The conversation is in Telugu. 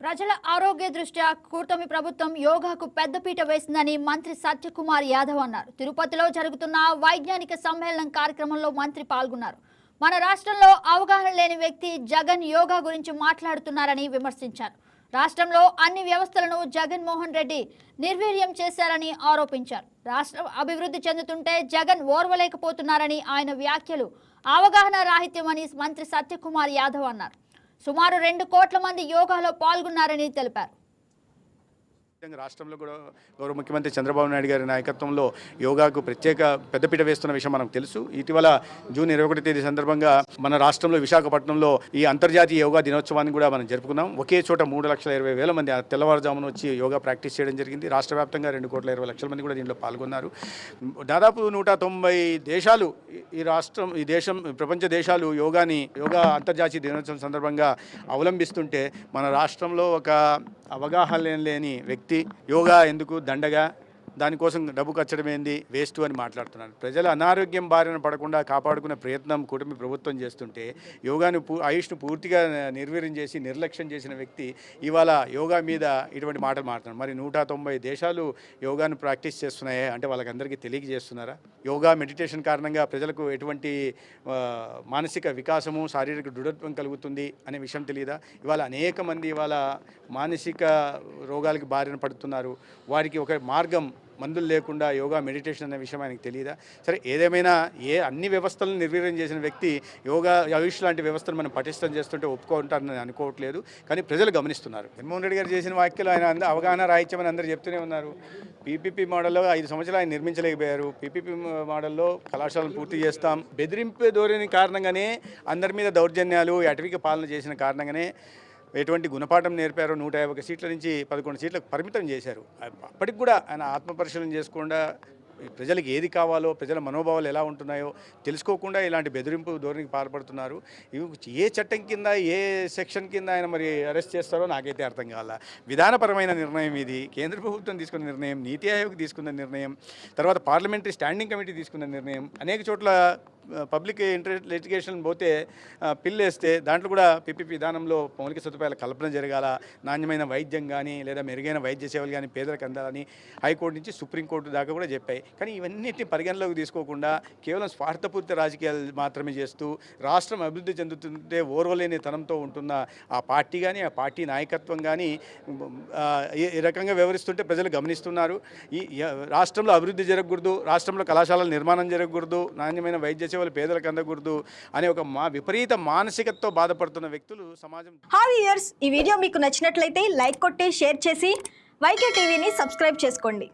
ప్రజల ఆరోగ్య దృష్ట్యా కూటమి ప్రభుత్వం యోగాకు పెద్దపీట వేసిందని మంత్రి సత్యకుమార్ యాదవ్ అన్నారు. తిరుపతిలో జరుగుతున్న వైజ్ఞానిక సమ్మేళనం కార్యక్రమంలో మంత్రి పాల్గొన్నారు. మన రాష్ట్రంలో అవగాహన లేని వ్యక్తి జగన్ యోగా గురించి మాట్లాడుతున్నారని విమర్శించారు. రాష్ట్రంలో అన్ని వ్యవస్థలను జగన్మోహన్ రెడ్డి నిర్వీర్యం చేశారని ఆరోపించారు. రాష్ట్రం అభివృద్ధి చెందుతుంటే జగన్ ఓర్వలేకపోతున్నారని ఆయన వ్యాఖ్యలు అవగాహన రాహిత్యమని మంత్రి సత్యకుమార్ యాదవ్ అన్నారు. సుమారు రెండు కోట్ల మంది యోగాలో పాల్గొన్నారని తెలిపారు. రాష్ట్రంలో కూడా గౌరవ ముఖ్యమంత్రి చంద్రబాబు నాయుడు గారి నాయకత్వంలో యోగాకు ప్రత్యేక పెద్దపీట వేస్తున్న విషయం మనకు తెలుసు. ఇటీవల జూన్ ఇరవై ఒకటి తేదీ సందర్భంగా మన రాష్ట్రంలో విశాఖపట్నంలో ఈ అంతర్జాతీయ యోగా దినోత్సవాన్ని కూడా మనం జరుపుకున్నాం. ఒకే చోట మూడు లక్షల ఇరవై వేల మంది ఆ తెల్లవారుజామున వచ్చి యోగా ప్రాక్టీస్ చేయడం జరిగింది. రాష్ట్ర వ్యాప్తంగా రెండు కోట్ల ఇరవై లక్షల మంది కూడా దీంట్లో పాల్గొన్నారు. దాదాపు నూట తొంభై దేశాలు ఈ రాష్ట్రం ఈ దేశం ప్రపంచ దేశాలు యోగాని యోగా అంతర్జాతీయ దినోత్సవం సందర్భంగా అవలంబిస్తుంటే మన రాష్ట్రంలో ఒక అవగాహన లేని వ్యక్తి యోగా ఎందుకు దండగా? దానికోసం డబ్బు ఖర్చడం ఏంది వేస్ట్ అని మాట్లాడుతున్నారు. ప్రజల అనారోగ్యం బారిన పడకుండా కాపాడుకునే ప్రయత్నం కూటమి ప్రభుత్వం చేస్తుంటే యోగాను పూ ఆయుష్ను పూర్తిగా నిర్వీర్యం చేసి నిర్లక్ష్యం చేసిన వ్యక్తి ఇవాళ యోగా మీద ఇటువంటి మాటలు మాట్లాడుతున్నారు. మరి నూట తొంభై దేశాలు యోగాను ప్రాక్టీస్ చేస్తున్నాయి అంటే వాళ్ళకందరికీ తెలియజేస్తున్నారా? యోగా మెడిటేషన్ కారణంగా ప్రజలకు ఎటువంటి మానసిక వికాసము శారీరక దృఢత్వం కలుగుతుంది అనే విషయం తెలియదా ఇవాళ అనేక మంది ఇవాళ మానసిక రోగాలకి బారిన పడుతున్నారు. వారికి ఒక మార్గం మందులు లేకుండా యోగా మెడిటేషన్ అనే విషయం ఆయనకు తెలియదా సరే ఏదేమైనా ఏ అన్ని వ్యవస్థలను నిర్వీర్యం చేసిన వ్యక్తి యోగా ఆయుష్ లాంటి వ్యవస్థను మనం పటిష్టం చేస్తుంటే ఒప్పుకుంటారని నేను అనుకోవట్లేదు. కానీ ప్రజలు గమనిస్తున్నారు. జగన్మోహన్ రెడ్డి గారు చేసిన వ్యాఖ్యలు ఆయన అంద- అవగాహన రాహిత్యమని అందరూ చెప్తూనే ఉన్నారు. పీపీపీ మోడల్లో ఐదు సంవత్సరాలు ఆయన నిర్మించలేకపోయారు. పీపీపీ మోడల్లో కళాశాలను పూర్తి చేస్తాం. బెదిరింపు ధోరణి కారణంగానే అందరి మీద దౌర్జన్యాలు అటవిక పాలన చేసిన కారణంగానే ఎటువంటి గుణపాఠం నేర్పారో నూట యాభై సీట్ల నుంచి పదకొండు సీట్లకు పరిమితం చేశారు. అప్పటికి కూడా ఆయన ఆత్మపరిశీలన చేసుకుండా ఈ ప్రజలకు ఏది కావాలో ప్రజల మనోభావాలు ఎలా ఉంటున్నాయో తెలుసుకోకుండా ఇలాంటి బెదిరింపు ధోరణికి పాల్పడుతున్నారు. ఇవి ఏ చట్టం కింద ఏ సెక్షన్ కింద ఆయన మరి అరెస్ట్ చేస్తారో నాకైతే అర్థం కావాల. విధానపరమైన నిర్ణయం ఇది. కేంద్ర ప్రభుత్వం తీసుకున్న నిర్ణయం నీతి ఆయోగ్ తీసుకున్న నిర్ణయం తర్వాత పార్లమెంటరీ స్టాండింగ్ కమిటీ తీసుకున్న నిర్ణయం అనేక చోట్ల పబ్లిక్ ఇంట్రెస్ట్ లిటిగేషన్ పోతే పిల్లేస్తే పిల్లు వేస్తే దాంట్లో కూడా పిపిపి విధానంలో మౌలిక సదుపాయాల కల్పన జరగాల నాణ్యమైన వైద్యం కానీ లేదా మెరుగైన వైద్య సేవలు కానీ పేదలకు అందాలని హైకోర్టు నుంచి సుప్రీంకోర్టు దాకా కూడా చెప్పాయి. కానీ ఇవన్నిటిని పరిగణలోకి తీసుకోకుండా కేవలం స్వార్థపూరిత రాజకీయాలు మాత్రమే చేస్తూ రాష్ట్రం అభివృద్ధి చెందుతుంటే ఓర్వలేని తనంతో ఉంటున్న ఆ పార్టీ కానీ ఆ పార్టీ నాయకత్వం కానీ ఈ- రకంగా వ్యవహరిస్తుంటే ప్రజలు గమనిస్తున్నారు. ఈ ఈ రాష్ట్రంలో అభివృద్ధి జరగకూడదు రాష్ట్రంలో కళాశాలల నిర్మాణం జరగకూడదు నాణ్యమైన వైద్య సేవలు పేదలకు అందకూడదు అనే ఒక మా విపరీత మానసికతతో బాధపడుతున్న వ్యక్తులు సమాజం. హాయ్ ఇయర్స్ ఈ వీడియో మీకు నచ్చినట్లయితే లైక్ కొట్టి షేర్ చేసి వైకే టీవీని సబ్స్క్రైబ్ చేసుకోండి.